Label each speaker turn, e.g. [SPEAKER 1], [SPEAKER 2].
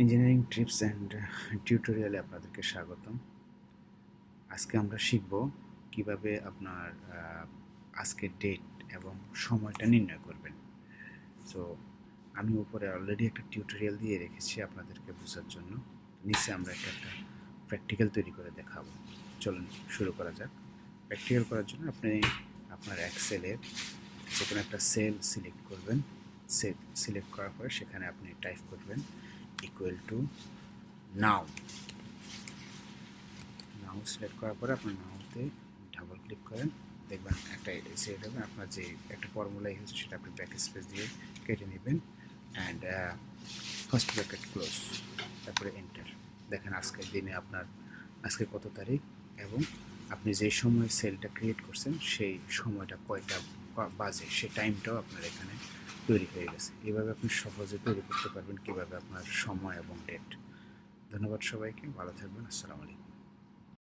[SPEAKER 1] Engineering TRIPS and টিউটোরিয়ালে আপনাদেরকে স্বাগতম। আজকে আমরা শিখব কীভাবে আপনার আজকের ডেট এবং সময়টা নির্ণয় করবেন। সো আমি উপরে অলরেডি একটা টিউটোরিয়াল দিয়ে রেখেছি আপনাদেরকে বোঝার জন্য। নিচে আমরা একটা একটা প্র্যাকটিক্যাল তৈরি করে দেখাবো। চলুন শুরু করা যাক। প্র্যাকটিক্যাল করার জন্য আপনি আপনার এক্সেলের যে কোনো একটা সেল সিলেক্ট করবেন। সেল সিলেক্ট করার পরে সেখানে আপনি টাইপ করবেন। Equal to now now select করার পরে আপনার নাওতে ডাবল ক্লিক করেন, দেখবেন একটা সিলেক্ট হবে আপনার যে একটা ফর্মুলা হচ্ছে সেটা আপনি ব্যাক স্পেস দিয়ে কেটে নেবেন অ্যান্ড ফার্স্ট ব্র্যাকেট ক্লোজ তারপরে এন্টার দেখেন আজকের দিনে আপনার, আজকে কত তারিখ এবং আপনি যে সময় সেলটা ক্রিয়েট করছেন, সেই সময়টা কয়টা বাজে সেই টাইমটাও আপনার এখানে তৈরি হয়ে গেছে। এভাবে আপনি সহজে তৈরি করতে পারবেন কীভাবে আপনার সময় এবং ডেট ধন্যবাদ সবাইকে, ভালো থাকবেন, আসসালামু আলাইকুম।